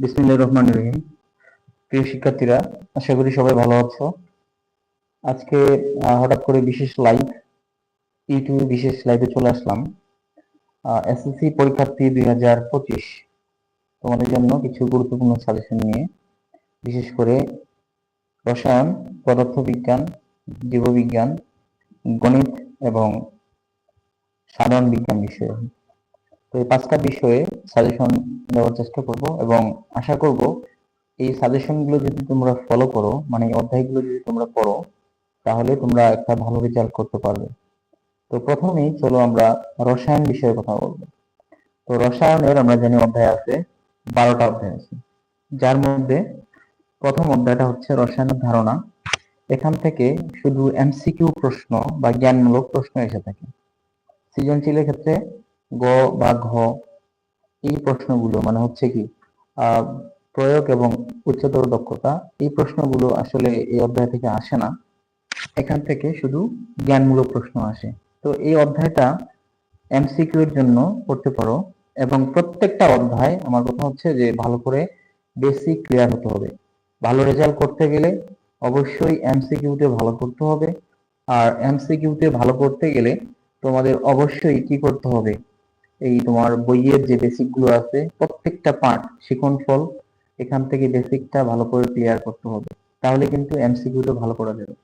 বিসমিল্লাহির রহমানির রহিম। প্রিয় শিক্ষার্থীরা, আশা করি সবাই ভালো আছো। আজকে হঠাৎ করে বিশেষ লাইভ ইউটিউবে বিশেষ লাইভে চলে আসলাম। এসএসসি পরীক্ষার্থী দুই হাজার পঁচিশ। তোমাদের জন্য কিছু গুরুত্বপূর্ণ সাজেশন নিয়ে, বিশেষ করে রসায়ন, পদার্থবিজ্ঞান, জীববিজ্ঞান, গণিত এবং সাধারণ বিজ্ঞান বিষয়ে। তো এই পাঁচটা বিষয়ে সাজেশন দেওয়ার চেষ্টা করব এবং আশা করব এই সাজেশনগুলো যদি তোমরা ফলো করো মানে অধ্যায়গুলো যদি তোমরা পড়ো, তাহলে তোমরা একটা ভালো রেজাল্ট করতে পারবে। তো প্রথমেই চলো আমরা রসায়ন বিষয়ে কথা বলব। তো রসায়নের আমরা জানি অধ্যায় আছে, বারোটা অধ্যায় আছে। যার মধ্যে প্রথম অধ্যায়টা হচ্ছে রসায়নের ধারণা। এখান থেকে শুধু এমসিকিউ প্রশ্ন বা জ্ঞানমূলক প্রশ্ন এসে থাকে। সৃজনশীলের ক্ষেত্রে গ বা ঘ, এই প্রশ্নগুলো মানে হচ্ছে কি প্রয়োগ এবং উচ্চতর দক্ষতা, এই প্রশ্নগুলো আসলে এই অধ্যায় থেকে আসে না। এখান থেকে শুধু জ্ঞানমূলক প্রশ্ন আসে। তো এই অধ্যায়টা এমসিকিউ এর জন্য পড়তে পারো এবং প্রত্যেকটা অধ্যায় আমার কথা হচ্ছে যে ভালো করে বেসিক ক্লিয়ার হতে হবে। ভালো রেজাল্ট করতে গেলে অবশ্যই এমসিকিউতে ভালো করতে হবে। আর এমসিকিউতে ভালো করতে গেলে তোমাদের অবশ্যই কি করতে হবে? এই তোমার বইয়ের যে বেসিকগুলো আছে, প্রত্যেকটা পার্ট শিখন ফল, এখান থেকে বেসিকটা ভালো করে ক্লিয়ার করতে হবে। তাহলে কিন্তু এমসিকিউতে ভালো করা যাবে।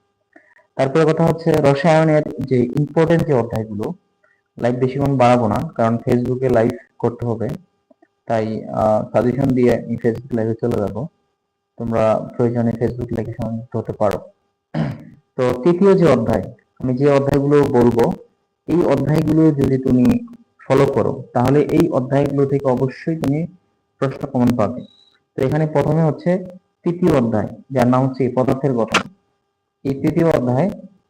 তারপরে কথা হচ্ছে রসায়নের যে ইম্পর্টেন্ট যে অধ্যায়গুলো লাইভ বেশিক্ষণ বাড়াবো না, কারণ ফেসবুকে লাইভ করতে হবে। তাই সাজেশন দিয়ে আমি ফেসবুক লাইভে চলে যাব। তোমরা প্রয়োজনে ফেসবুক লাইভে সংযুক্ত হতে পারো। তো তৃতীয় যে অধ্যায়, আমি যে অধ্যায়গুলো বলব, এই অধ্যায়গুলো যদি তুমি ফলো করো, তাহলে এই অধ্যায়গুলো থেকে অবশ্যই তুমি প্রশ্ন কমন পাবে। তো এখানে প্রথমে হচ্ছে তৃতীয় অধ্যায়, যার নাম হচ্ছে পদার্থের গঠন। এই তৃতীয় অধ্যায়,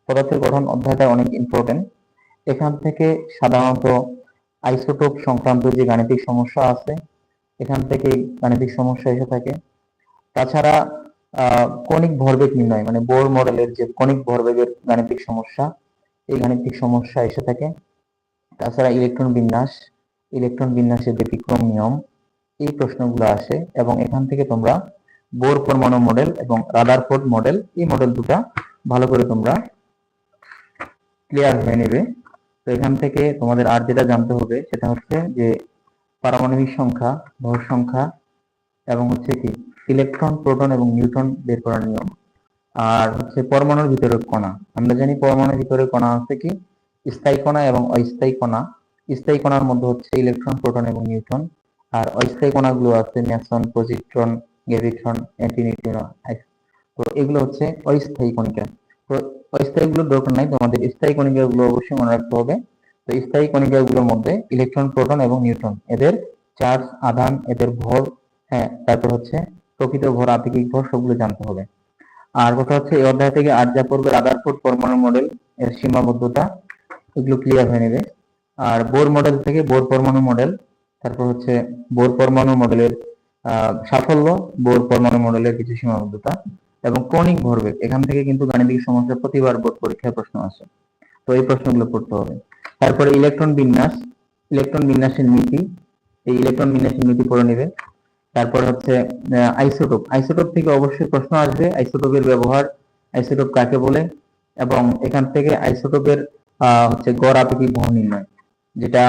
পদার্থের গঠন অধ্যায়টা অনেক ইম্পর্টেন্ট এখান থেকে সাধারণত আইসোটোপ সংক্রান্ত যে গাণিতিক সমস্যা আছে, এখান থেকে গাণিতিক সমস্যা এসে থাকে। তাছাড়া কণিক ভরবেগ নির্ণয় মানে বোর মডেলের যে কণিক ভরবেগের গাণিতিক সমস্যা, এই গাণিতিক সমস্যা এসে থাকে। তাছাড়া ইলেকট্রন বিন্যাস, ইলেকট্রন বিন্যাসের ব্যতিক্রম নিয়ম, এই প্রশ্নগুলো আসে এবং এখান থেকে তোমরা বোর পরমাণু মডেল এবং রাদার রাদারফোর্ড মডেল, এই মডেল দুটা ভালো করে তোমরা ক্লিয়ার হয়ে নেবে। তো এখান থেকে তোমাদের আর যেটা জানতে হবে সেটা হচ্ছে যে পারমাণবিক সংখ্যা ভর সংখ্যা এবং হচ্ছে কি ইলেকট্রন, প্রোটন এবং নিউট্রন বের করার নিয়ম। আর হচ্ছে পরমাণুর ভিতরে কণা। আমরা জানি পরমাণুর ভিতরে কণা আছে কি? স্থায়ী কণা এবং অস্থায়ী কণা। স্থায়ী কণার মধ্যে হচ্ছে ইলেকট্রন, প্রোটন এবং নিউট্রন। আর অস্থায়ী কণাগুলো আছে ম্যাসন পজিট্রন গ্যাভিট্রন অ্যান্টিনিউট্রন তো এগুলো হচ্ছে অস্থায়ী কণিকা। তো অস্থায়ী গুলো দরকার নাই, তোমাদের স্থায়ী কণিকা গুলো অবশ্যই মনে রাখতে হবে। তো স্থায়ী কণিকা গুলোর মধ্যে ইলেকট্রন, প্রোটন এবং নিউট্রন, এদের চার্জ, আধান, এদের ভর হ্যাঁ তারপর হচ্ছে প্রকৃত ভর, আপেক্ষিক ভর, সবগুলো জানতে হবে। আর কথা হচ্ছে এই অধ্যায় থেকে আর যা পড়বে রাদারফোর্ড পরমাণু মডেল, এর সীমাবদ্ধতা এগুলো ক্লিয়ার হয়ে নেবে। আর বোর মডেল থেকে বোর পরমাণু মডেল তারপর হচ্ছে বোর পরমাণু মডেলের সাফল্য, বোর পরমাণু মডেলের কিছু সীমাবদ্ধতা এবং কণিক ভরবেগ। এখান থেকে কিন্তু গাণিতিক সমস্যা প্রতিবার বোর্ড পরীক্ষায় প্রশ্ন আসে। তো এই প্রশ্নগুলো পড়তে হবে। তারপরে ইলেকট্রন বিন্যাস ইলেকট্রন বিন্যাসের নীতি। এই ইলেকট্রন বিন্যাসের নীতি পড়ে নেবে। তারপর হচ্ছে আইসোটোপ আইসোটোপ থেকে অবশ্যই প্রশ্ন আসবে আইসোটোপের ব্যবহার আইসোটোপ কাকে বলে? এবং এখান থেকে আইসোটোপের হচ্ছে গড় আপেক্ষিক ভর নির্ণয়, যেটা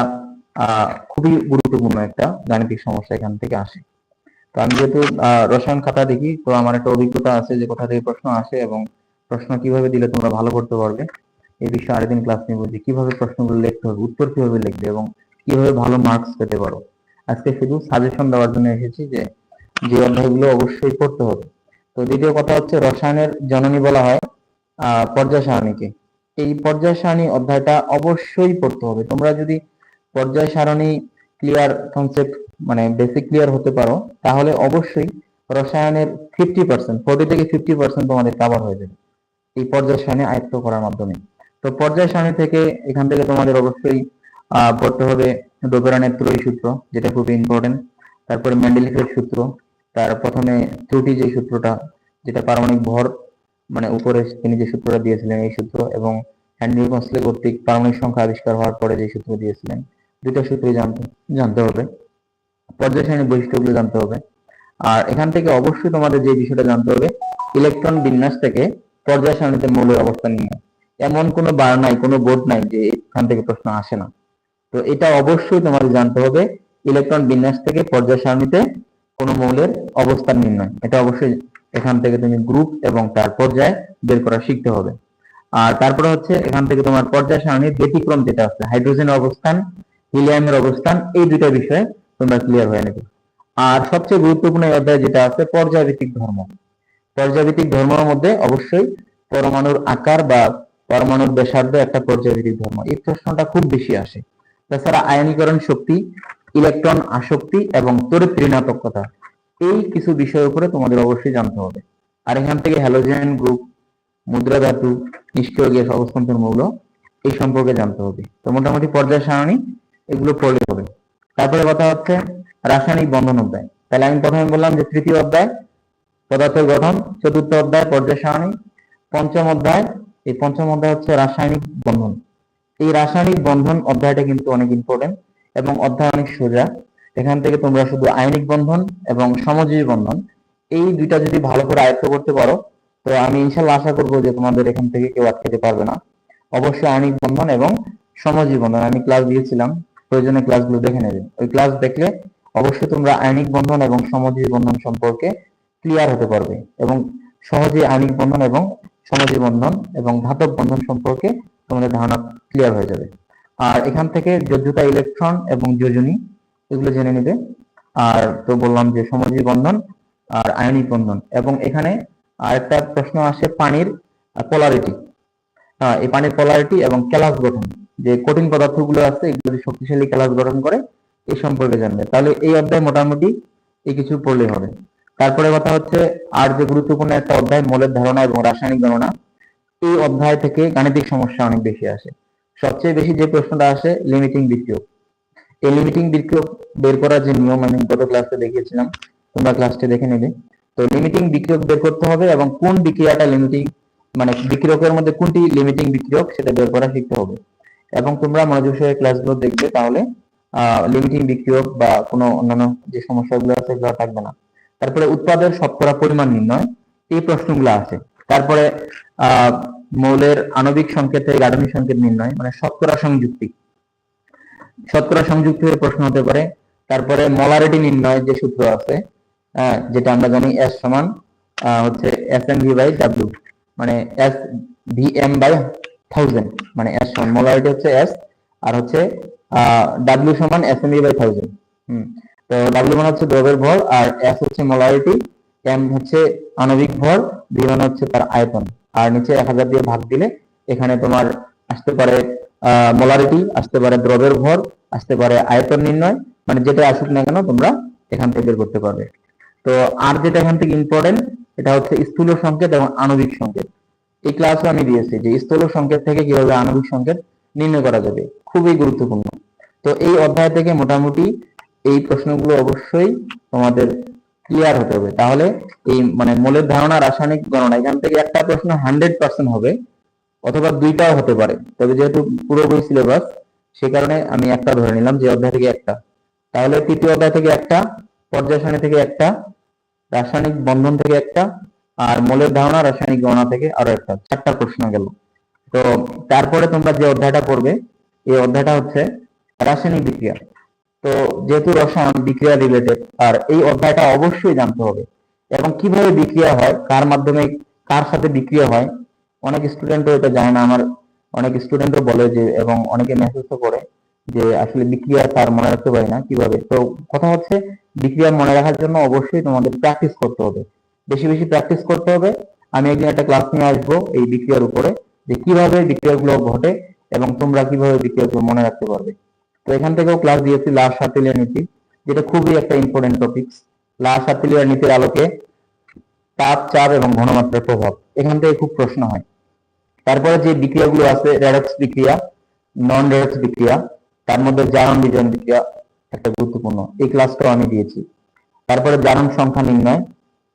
খুবই গুরুত্বপূর্ণ একটা গাণিতিক সমস্যা এখান থেকে আসে। তো আমি যেহেতু রসায়ন খাতা দেখি, তো আমার একটা অভিজ্ঞতা আছে যে কোথা থেকে প্রশ্ন আসে এবং প্রশ্ন কীভাবে দিলে তোমরা ভালো করতে পারবে এই বিষয়ে আরেকদিন ক্লাস নিব যে কীভাবে প্রশ্নগুলো লিখতে হবে, উত্তর কীভাবে লিখবে এবং কীভাবে ভালো মার্কস পেতে পারো। আজকে শুধু সাজেশন দেওয়ার জন্য এসেছি যে যে অধ্যায়গুলো অবশ্যই পড়তে হবে। তো দ্বিতীয় কথা হচ্ছে রসায়নের জননী বলা হয় পর্যায় সারণীকে এই পর্যায় সারণী অধ্যায়টা অবশ্যই পড়তে হবে। তোমরা যদি পর্যায় সারণী ক্লিয়ার কনসেপ্ট মানে বেসিক ক্লিয়ার হতে পারো, তাহলে অবশ্যই রসায়নের ফিফটি পার্সেন্ট ফোর্টি থেকে ফিফটি পার্সেন্ট তোমাদের কাভার হয়ে যাবে এই পর্যায় সারণী আয়ত্ত করার মাধ্যমে। তো পর্যায় সারণী থেকে এখান থেকে তোমাদের অবশ্যই পড়তে হবে ডোবেরানের ত্রয়ী সূত্র, যেটা খুব ইম্পর্টেন্ট তারপরে ম্যান্ডেলিফের সূত্র, তার প্রথমে ত্রুটি যে সূত্রটা, যেটা পারমাণবিক ভর মানে উপরে তিনি যে সূত্রটা দিয়েছিলেন এই সূত্র এবং হ্যান্ডেল কনসলে কর্তৃক পারমাণবিক সংখ্যা আবিষ্কার হওয়ার পরে যে সূত্র দিয়েছিলেন জানতে হবে। পর্যায় বৈশিষ্ট্যগুলো জানতে হবে। আর এখান থেকে অবশ্যই তোমাদের যে বিষয়টা জানতে হবে, ইলেকট্রন বিন্যাস থেকে পর্যায় সারণীতে মৌলের অবস্থান নিয়ে। এমন কোনো বার নাই, কোনো বোর্ড নাই যে এখান থেকে প্রশ্ন আসে না। তো এটা অবশ্যই তোমাদের জানতে হবে, ইলেকট্রন বিন্যাস থেকে পর্যায় সারণীতে কোনো মৌলের অবস্থান নির্ণয়। এটা অবশ্যই এখান থেকে তুমি গ্রুপ এবং তার পর্যায় বের করা শিখতে হবে। আর তারপরে হচ্ছে এখান থেকে তোমার পর্যায় সারণীর ব্যতিক্রম যেটা আছে হাইড্রোজেনের অবস্থান হিলিয়ামের অবস্থান, এই দুইটা বিষয়ে তোমরা ক্লিয়ার হয়ে নেবে। আর সবচেয়ে গুরুত্বপূর্ণ অধ্যায় যেটা আছে, পর্যায়ভিত্তিক ধর্ম। পর্যায়ভিত্তিক ধর্মের মধ্যে অবশ্যই পরমাণুর আকার বা পরমাণুর ব্যাসার্ধ একটা পর্যায়ভিত্তিক ধর্ম। এই প্রশ্নটা খুব বেশি আসে। তাছাড়া আয়নীকরণ শক্তি, ইলেকট্রন আসক্তি এবং ঋণাত্মকতা এই কিছু বিষয়ের উপরে তোমাদের অবশ্যই জানতে হবে। আর এখান থেকে হ্যালোজেন গ্রুপ মুদ্রা ধাতু, নিষ্ক্রিয় গ্যাস অবস্থান্তর মৌল, এই সম্পর্কে জানতে হবে। তো মোটামুটি পর্যায় সারণী, এগুলো পড়লে হবে তারপরে কথা হচ্ছে রাসায়নিক বন্ধন অধ্যায়। তাহলে আমি প্রথমে বললাম যে তৃতীয় অধ্যায় পদার্থের গঠন, চতুর্থ অধ্যায়, পর্যায় সারণী, পঞ্চম অধ্যায়, এই পঞ্চম অধ্যায় হচ্ছে রাসায়নিক বন্ধন। এই রাসায়নিক বন্ধন অধ্যায়টা কিন্তু অনেক ইম্পর্টেন্ট এবং অধ্যায় অনেক সোজা। এখান থেকে তোমরা শুধু আয়নিক বন্ধন এবং সমজীবী বন্ধন, এই দুইটা যদি ভালো করে আয়ত্ত করতে পারো, তো আমি ইনশাল্লাহ আশা করব যে তোমাদের এখান থেকে কেউ আটকাতে পারবে না। অবশ্যই আয়নিক বন্ধন এবং সমজীবী বন্ধন, আমি ক্লাস দিয়েছিলাম, প্রয়োজনে ক্লাসগুলো দেখে নেবে। ওই ক্লাস দেখলে অবশ্যই তোমরা আয়নিক বন্ধন এবং সমজীবী বন্ধন সম্পর্কে ক্লিয়ার হতে পারবে এবং সহজে আয়নিক বন্ধন এবং সমজীবী বন্ধন এবং ধাতব বন্ধন সম্পর্কে তোমাদের ধারণা ক্লিয়ার হয়ে যাবে। আর এখান থেকে যোজ্যতা ইলেকট্রন এবং যোজনী এগুলো জেনে নেবে। আর তো বললাম যে সমজীবী বন্ধন আর আয়নিক বন্ধন। এবং এখানে আরেকটা প্রশ্ন আসে পানির পোলারিটি এই পানির পোলারিটি এবং ক্যালাস গঠন। যে কঠিন পদার্থগুলো আছে, এগুলো শক্তিশালী ক্যালাস গঠন করে এই সম্পর্কে জানবে। তাহলে এই অধ্যায় মোটামুটি এই কিছু পড়লে হবে। তারপরে কথা হচ্ছে আর যে গুরুত্বপূর্ণ একটা অধ্যায়, মৌলের ধারণা এবং রাসায়নিক গণনা, এই অধ্যায় থেকে গাণিতিক সমস্যা অনেক বেশি আসে। সবচেয়ে বেশি যে প্রশ্নটা আসে লিমিটিং বিক্রিয়ক লিমিটিং বিক্রিয়ক বের করার যে নিয়ম আমি গত ক্লাসে দেখিয়েছিলাম, তোমরা ক্লাসটি দেখে নেবে। তো লিমিটিং বিক্রিয়ক বের করতে হবে এবং কোন বিক্রিয়াটা লিমিটিং মানে বিক্রিয়কের মধ্যে কোনটি লিমিটিং বিক্রিয়ক সেটা বের করা শিখতে হবে। এবং তোমরা মনোযোগ সহকারে ক্লাসগুলো দেখবে, তাহলে লিমিটিং বিক্রিয়ক বা কোনো অন্যান্য যে সমস্যাগুলো আছে সেগুলো থাকবে না। তারপরে উৎপাদের শতকরা পরিমাণ নির্ণয়, এই প্রশ্নগুলো আছে তারপরে মৌলের আণবিক সংকেত থেকে গাঠনিক সংকেত নির্ণয় মানে শতকরা সংযুক্তি। শতকরা সংযুক্ত হয়ে প্রশ্ন হতে পারে। তারপরে মলারিটি নির্ণয় যে সূত্র আছে যেটা আমরা জানি এস সমান হচ্ছে S M V by W মানে S V M by thousand মানে এস সমান, মলারিটি হচ্ছে এস আর হচ্ছে ডাব্লিউ সমান S M V by thousand তো ডাব্লিউ মানে হচ্ছে দ্রবের ভর, আর এস হচ্ছে মোলারিটি এম হচ্ছে আণবিক ভর ভি মানে হচ্ছে তার আয়তন, আর নিচে এক হাজার দিয়ে ভাগ দিলে এখানে তোমার আসতে পারে মোলারিটি, আসতে পারে দ্রবের ভর, আসতে পারে আয়তন নির্ণয় মানে যেটা আসুক না কেন তোমরা এখান থেকে বের করতে পারবে। তো আর যেটা এখান থেকে ইম্পর্টেন্ট এটা হচ্ছে স্থূল সংকেত এবং আণবিক সংকেত। এই ক্লাসও আমি দিয়েছি যে স্থূল সংকেত থেকে কীভাবে আণবিক সংকেত নির্ণয় করা যাবে, খুবই গুরুত্বপূর্ণ। তো এই অধ্যায় থেকে মোটামুটি এই প্রশ্নগুলো অবশ্যই তোমাদের ক্লিয়ার হতে হবে। তাহলে এই মানে মূলের ধারণা রাসায়নিক গণনা, এখান থেকে একটা প্রশ্ন হান্ড্রেড পার্সেন্ট হবে। অথবা দুইটাও হতে পারে। তবে যেহেতু পুরোপুরি সিলেবাস সে কারণে আমি একটা ধরে নিলাম যে অধ্যায় থেকে একটা। তাহলে তৃতীয় অধ্যায় থেকে একটা পর্যায় থেকে একটা, রাসায়নিক বন্ধন থেকে একটা, আর মূলের ধারণা, রাসায়নিক গণনা থেকে আরও একটা। চারটা প্রশ্ন গেল। তো তারপরে তোমরা যে অধ্যায়টা পড়বে, এই অধ্যায়টা হচ্ছে রাসায়নিক বিক্রিয়া। তো যেহেতু রসায়ন, বিক্রিয়া রিলেটেড আর এই অধ্যায়টা অবশ্যই জানতে হবে। এবং কীভাবে বিক্রিয়া হয়, কার মাধ্যমে, কার সাথে বিক্রিয়া হয় অনেক স্টুডেন্টও এটা জানে না। আমার অনেক স্টুডেন্টও বলে যে, এবং অনেকে মেসেজও করে যে, আসলে বিক্রিয়া তার মনে রাখতে পারি না। কীভাবে? তো কথা হচ্ছে, বিক্রিয়া মনে রাখার জন্য অবশ্যই তোমাদের প্র্যাকটিস করতে হবে। বেশি বেশি প্র্যাকটিস করতে হবে। আমি একদিন একটা ক্লাস নিয়ে আসব এই বিক্রিয়ার উপরে, যে কীভাবে বিক্রিয়াগুলো ঘটে এবং তোমরা কীভাবে বিক্রিয়াগুলো মনে রাখতে পারবে। তো এখান থেকেও ক্লাস দিয়েছি, লাশ সার্টিলিয়ার নীতি, যেটা খুবই একটা ইম্পর্টেন্ট টপিক লাশ সার্টিলিয়ার নীতির আলোকে তাপ, চাপ এবং ঘনমাত্রার প্রভাব। এখান থেকে খুব প্রশ্ন হয়। তারপরে যে বিক্রিয়াগুলো আছে রেডক্স বিক্রিয়া নন রেডক্স বিক্রিয়া, তার মধ্যে জারণ বিজন বিক্রিয়া একটা গুরুত্বপূর্ণ। এই ক্লাসটাও আমি দিয়েছি। তারপরে জারণ সংখ্যা নির্ণয়,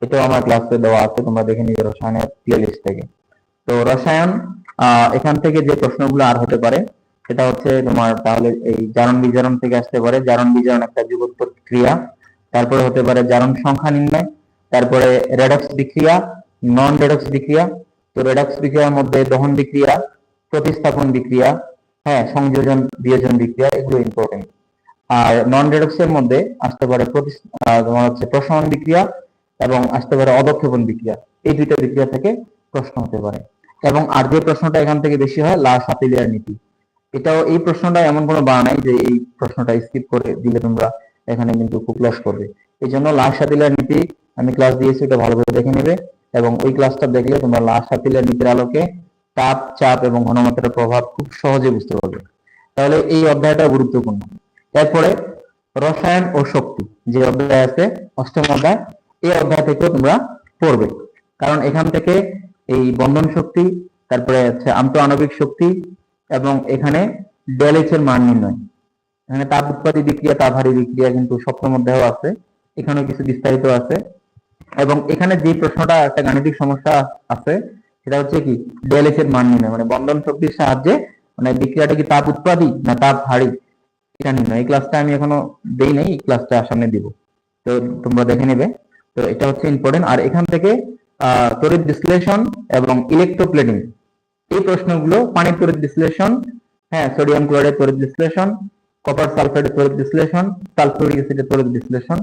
এটাও আমার ক্লাসে দেওয়া আছে, তোমরা দেখে নিবে রসায়নের প্লেলিস্ট থেকে। তো রসায়ন এখান থেকে যে প্রশ্নগুলো আর হতে পারে, সেটা হচ্ছে তোমার তাহলে এই জারণ বিজারণ থেকে আসতে পারে। জারণ বিজারণ একটা যুগোৎপত্তি ক্রিয়া। তারপরে হতে পারে জারণ সংখ্যা নির্ণয় তারপরে রেডক্স বিক্রিয়া নন রেডক্স বিক্রিয়া, তো রেডক্স বিক্রিয়ার মধ্যে দহন বিক্রিয়া, প্রতিস্থাপন বিক্রিয়া হ্যাঁ সংযোজন, বিয়োজন বিক্রিয়া, এগুলো ইম্পর্টেন্ট আর নন রেডক্স এর মধ্যে আসতে পারে তোমার হচ্ছে প্রশমন বিক্রিয়া এবং আসতে পারে অদক্ষেপণ বিক্রিয়া। এই দুইটা বিক্রিয়া থেকে প্রশ্ন হতে পারে। এবং আর যে প্রশ্নটা এখান থেকে বেশি হয় লা সাতিলিয়ার নীতি। এটাও এই প্রশ্নটা এমন কোনো বা নাই যে এই প্রশ্নটা স্কিপ করে দিলে তোমরা এখানে কিন্তু খুব লস করবে। এই জন্য লা সাতিলিয়ার নীতি আমি ক্লাস দিয়েছি, ওটা ভালো করে দেখে নেবে। এবং ওই ক্লাসটা দেখলে তোমরা লা সাতিলিয়ার নীতির আলোকে তাপ, চাপ এবং ঘনমাত্রার প্রভাব খুব সহজে বুঝতে পারবে। তাহলে এই অধ্যায়টা গুরুত্বপূর্ণ। এরপরে রসায়ন ও শক্তি, যে অধ্যায় আছে, অষ্টম অধ্যায়, এই অধ্যায় থেকেও তোমরা পড়বে। কারণ এখান থেকে এই বন্ধন শক্তি, তারপরে হচ্ছে আন্ত আণবিক শক্তি এবং এখানে ডেলএইচ এর মান নির্ণয়। এখানে তাপ উৎপাদী বিক্রিয়া তাপহারী বিক্রিয়া কিন্তু সপ্তম অধ্যায়ও আছে। এখানেও কিছু বিস্তারিত আছে। এবং এখানে যে প্রশ্নটা, একটা গাণিতিক সমস্যা আছে, সেটা হচ্ছে কি ডেলএইচ এর মান নির্ণয় মানে বন্ধন শক্তির সাহায্যে মানে বিক্রিয়াটা কি তাপ উৎপাদী না তাপ হারি এটা নির্ণয়। এই ক্লাসটা আমি এখনও দেই নাই, এই ক্লাসটা সামনে দিব। তো তোমরা দেখে নেবে। তো এটা হচ্ছে ইম্পর্টেন্ট আর এখান থেকে তড়িৎ বিশ্লেষণ এবং ইলেকট্রোপ্লেটিং এই প্রশ্নগুলো পানির তড়িৎ বিশ্লেষণ হ্যাঁ সোডিয়াম ক্লোরাইড তড়িৎ বিশ্লেষণ কপার সালফেটের তড়িৎ বিশ্লেষণ সালফিউরিক অ্যাসিডের তড়িৎ বিশ্লেষণ,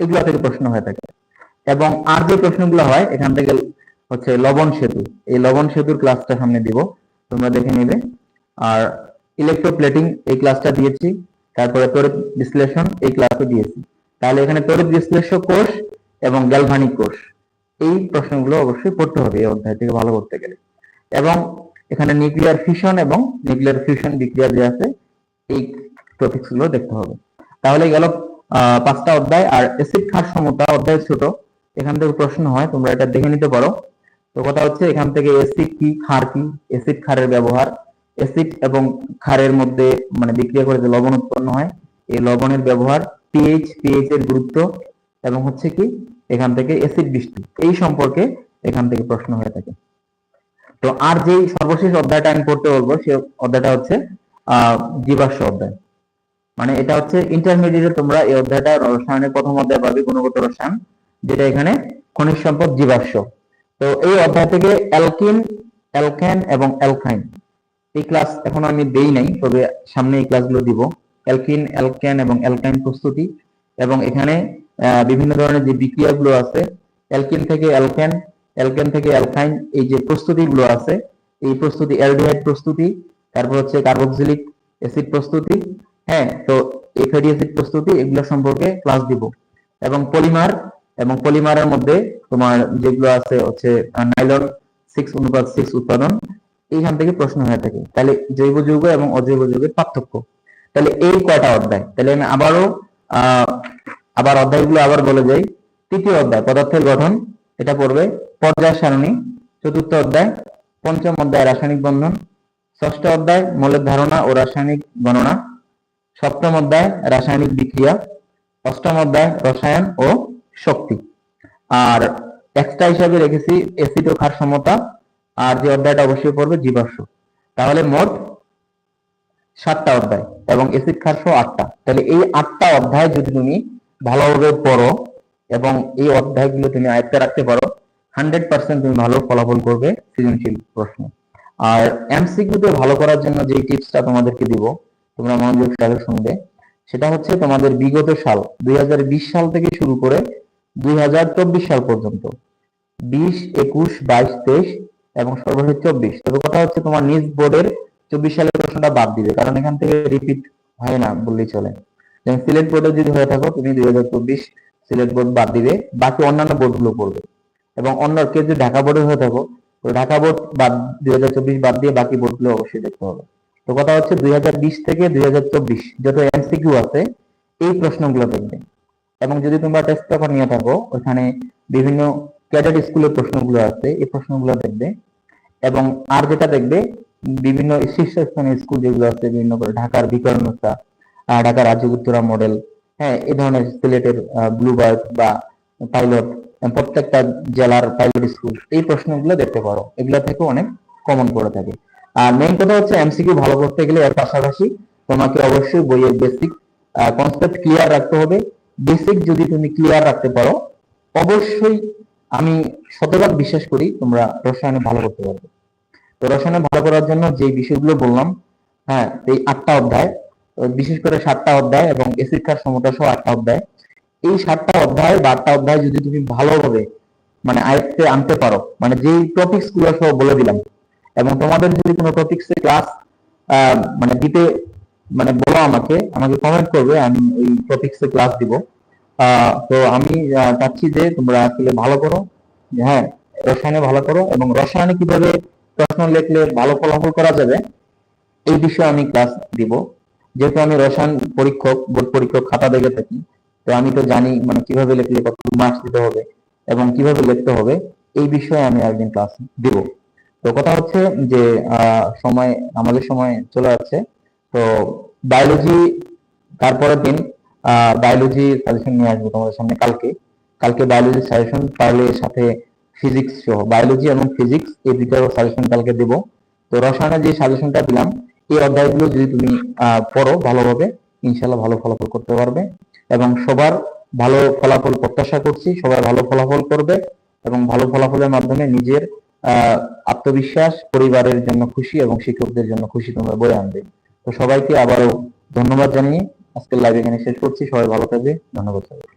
এগুলো থেকে প্রশ্ন হয়ে থাকে। এবং আর যে প্রশ্নগুলো হয়, এখান থেকে হচ্ছে লবণ সেতু। এই লবণ সেতুর ক্লাসটা সামনে দিব, তোমরা দেখে নেবে। আর ইলেকট্রোপ্লেটিং এই ক্লাসটা দিয়েছি। তারপরে তড়িৎ বিশ্লেষণ, এই ক্লাসও দিয়েছি। তাহলে এখানে তড়িৎ বিশ্লেষক কোষ এবং গ্যালভানিক কোষ, এই প্রশ্নগুলো অবশ্যই পড়তে হবে এই অধ্যায় থেকে ভালো করতে গেলে। এবং এখানে নিউক্লিয়ার ফিশন এবং নিউক্লিয়ার ফিউশন বিক্রিয়া যে আছে, এই টপিকসগুলো দেখতে হবে। তাহলে গেল পাঁচটা অধ্যায়। আর অ্যাসিড ক্ষার সমতা অধ্যায় ছোট। এখান থেকে প্রশ্ন হয়, তোমরা এটা দেখে নিতে পারো। তো কথা হচ্ছে, এখান থেকে অ্যাসিড কি, ক্ষার কি? অ্যাসিড ক্ষারের ব্যবহার। অ্যাসিড এবং ক্ষারের মধ্যে মানে বিক্রিয়া করে যে লবণ উৎপন্ন হয়, এই লবণের ব্যবহার পিএইচ পিএইচ এর গুরুত্ব এবং হচ্ছে কি, এখান থেকে অ্যাসিড বৃষ্টি। এই সম্পর্কে এখান থেকে প্রশ্ন হয়ে থাকে। তো আর যেই সর্বশেষ অধ্যায়টা আমি পড়তে বলব, সে অধ্যায়টা হচ্ছে জীবাশ্ম অধ্যায়। মানে এটা হচ্ছে ইন্টারমিডিয়েটে তোমরা এই অধ্যায়টা রসায়নের প্রথম অধ্যায় পাবে, গুণগত রসায়ন। যেটা এখানে খনিজ সম্পদ জীবাশ্ম। তো এই অধ্যায় থেকে অ্যালকিন, অ্যালকেন এবং অ্যালকাইন। এই ক্লাস এখন আমি দেই নাই, তবে সামনে এই ক্লাসগুলো দিব। অ্যালকিন, অ্যালকেন এবং অ্যালকাইন প্রস্তুতি এবং এখানে বিভিন্ন ধরনের যে বিক্রিয়াগুলো আছে, অ্যালকিন থেকে অ্যালকেন অ্যালকেন থেকে অ্যালকাইন, এই যে প্রস্তুতিগুলো আছে, এই প্রস্তুতি অ্যালডিহাইড প্রস্তুতি, তারপর হচ্ছে কার্বক্সিলিক অ্যাসিড প্রস্তুতি হ্যাঁ তো এই ফ্যাটি অ্যাসিড প্রস্তুতি, এগুলো সম্পর্কে ক্লাস দিব। এবং পলিমার এবং পলিমারের মধ্যে তোমার যেগুলো আছে হচ্ছে নাইলন সিক্স অনুপাত সিক্স উৎপাদন, এইখান থেকে প্রশ্ন হয়ে থাকে। তাহলে জৈব যৌগ এবং অজৈব যৌগের পার্থক্য। তাহলে এই কয়টা অধ্যায়? তাহলে আমি আবারও আবার অধ্যায়গুলো আবার বলে যাই। তৃতীয় অধ্যায়, পদার্থের গঠন, এটা পড়বে। পর্যায় সারণী, চতুর্থ অধ্যায়, পঞ্চম অধ্যায় রাসায়নিক বন্ধন, ষষ্ঠ অধ্যায় মৌলের ধারণা ও রাসায়নিক গণনা, সপ্তম অধ্যায় রাসায়নিক বিক্রিয়া, অষ্টম অধ্যায় রসায়ন ও শক্তি। আর এক্সট্রা হিসাবে রেখেছি এসিড ও ক্ষার সমতা আর যে অধ্যায়টা অবশ্যই পড়বে জীবাশ্ম। তাহলে মোট সাতটা অধ্যায় এবং এসিড ক্ষার আটটা। তাহলে এই আটটা অধ্যায় যদি তুমি ভালোভাবে পড়ো এবং এই অধ্যায়গুলো তুমি আয়ত্তে রাখতে পারো হান্ড্রেড পার্সেন্ট তুমি ভালো ফলাফল করবে সৃজনশীল প্রশ্ন। আর এমসিকিউতে ভালো করার জন্য যে টিপসটা তোমাদেরকে দিব, তোমরা মনোযোগ সহকারে শুনবে, সেটা হচ্ছে তোমাদের বিগত সাল, দুই হাজার বিশ সাল থেকে শুরু করে দুই হাজার চব্বিশ সাল পর্যন্ত। বিশ, একুশ, বাইশ, তেইশ এবং সর্বশেষ চব্বিশ। তবে কথা হচ্ছে তোমার নিজ বোর্ডের চব্বিশ সালের প্রশ্নটা বাদ দিবে, কারণ এখান থেকে রিপিট হয় না বললেই চলে। যেমন সিলেট বোর্ডে যদি হয়ে থাকো, তুমি দুই হাজার চব্বিশ সিলেট বোর্ড বাদ দিবে, বাকি অন্যান্য বোর্ডগুলো পড়বে। এবং অন্য কেউ যদি ঢাকা বোর্ডে হয়ে থাকো ঢাকা বোর্ড বাদ, দুই হাজার চব্বিশ বাদ দিয়ে বাকি বোর্ডগুলো অবশ্যই দেখতে হবে। তো কথা হচ্ছে দুই হাজার বিশ থেকে দুই হাজার চব্বিশ, যত এমসিকিউ আছে, এই প্রশ্নগুলো দেখবে। এবং যদি তোমরা টেস্ট পেপার নিয়ে থাকো, ওখানে বিভিন্ন ক্যাডেট স্কুলের প্রশ্নগুলো আছে এই প্রশ্নগুলো দেখবে এবং আর যেটা দেখবে, বিভিন্ন শীর্ষস্থানীয় স্কুল যেগুলো আছে, বিভিন্ন করে ঢাকার বিকরণতা ঢাকা রাজ্য উত্তরা মডেল হ্যাঁ এই ধরনের সিলেটের ব্লুবার্ড বা পাইলট প্রত্যেকটা জেলার পাইলট স্কুল এই প্রশ্নগুলো দেখতে পারো। এগুলো থেকে অনেক কমন পড়ে থাকে। আর মেইন কথা হচ্ছে এমসিকিউ ভালো করতে গেলে এর পাশাপাশি তোমাকে অবশ্যই বইয়ের বেসিক কনসেপ্ট ক্লিয়ার রাখতে হবে। বেসিক যদি তুমি ক্লিয়ার রাখতে পারো, অবশ্যই আমি শতভাগ বিশ্বাস করি তোমরা রসায়নে ভালো করতে পারবে। তো রসায়নে ভালো করার জন্য যে বিষয়গুলো বললাম হ্যাঁ এই আটটা অধ্যায় বিশেষ করে সাতটা অধ্যায় এবং এসিকার সমতা সহ আটটা অধ্যায়, এই সাতটা অধ্যায় বা আটটা অধ্যায় যদি তুমি ভালোভাবে মানে আয়ত্তে আনতে পারো মানে যেই টপিকসগুলো সহ বলে দিলাম, এবং তোমাদের যদি কোনো টপিকস ক্লাস মানে দিতে মানে বলো আমাকে আমাকে কমেন্ট করবে, আমি ওই টপিকস ক্লাস দিব। তো আমি চাচ্ছি যে তোমরা আসলে ভালো করো হ্যাঁ রসায়নে ভালো করো এবং রসায়নে কীভাবে প্রশ্ন লিখলে ভালো ফলাফল করা যাবে, এই বিষয়ে আমি ক্লাস দিব। যেহেতু আমি রসায়ন পরীক্ষক, বোর্ড পরীক্ষক খাতা দেখে থাকি, তো আমি তো জানি মানে কীভাবে লিখলে কত মার্কস দিতে হবে এবং কীভাবে লিখতে হবে, এই বিষয়ে আমি একদিন ক্লাস দিব। তো কথা হচ্ছে যে সময়, আমাদের সময় চলে যাচ্ছে তো বায়োলজি তারপরের দিন বায়োলজি সাজেশন নিয়ে আসব তোমাদের সামনে কালকে। কালকে বায়োলজি সাজেশন তাহলে সাথে ফিজিক্স সহ বায়োলজি এবং ফিজিক্স এই দুইটারও সাজেশন কালকে দেব। তো রসায়নের যে সাজেশনটা দিলাম, এই অধ্যায়গুলো যদি তুমি পড়ো ভালোভাবে ইনশাল্লাহ ভালো ফলাফল করতে পারবে। এবং সবার ভালো ফলাফল প্রত্যাশা করছি সবাই ভালো ফলাফল করবে এবং ভালো ফলাফলের মাধ্যমে নিজের আত্মবিশ্বাস পরিবারের জন্য খুশি এবং শিক্ষকদের জন্য খুশি তোমরা বয়ে আনবে। তো সবাইকে আবারও ধন্যবাদ জানিয়ে আজকের লাইভ এখানে শেষ করছি। সবাই ভালো থাকবে। ধন্যবাদ সবাইকে।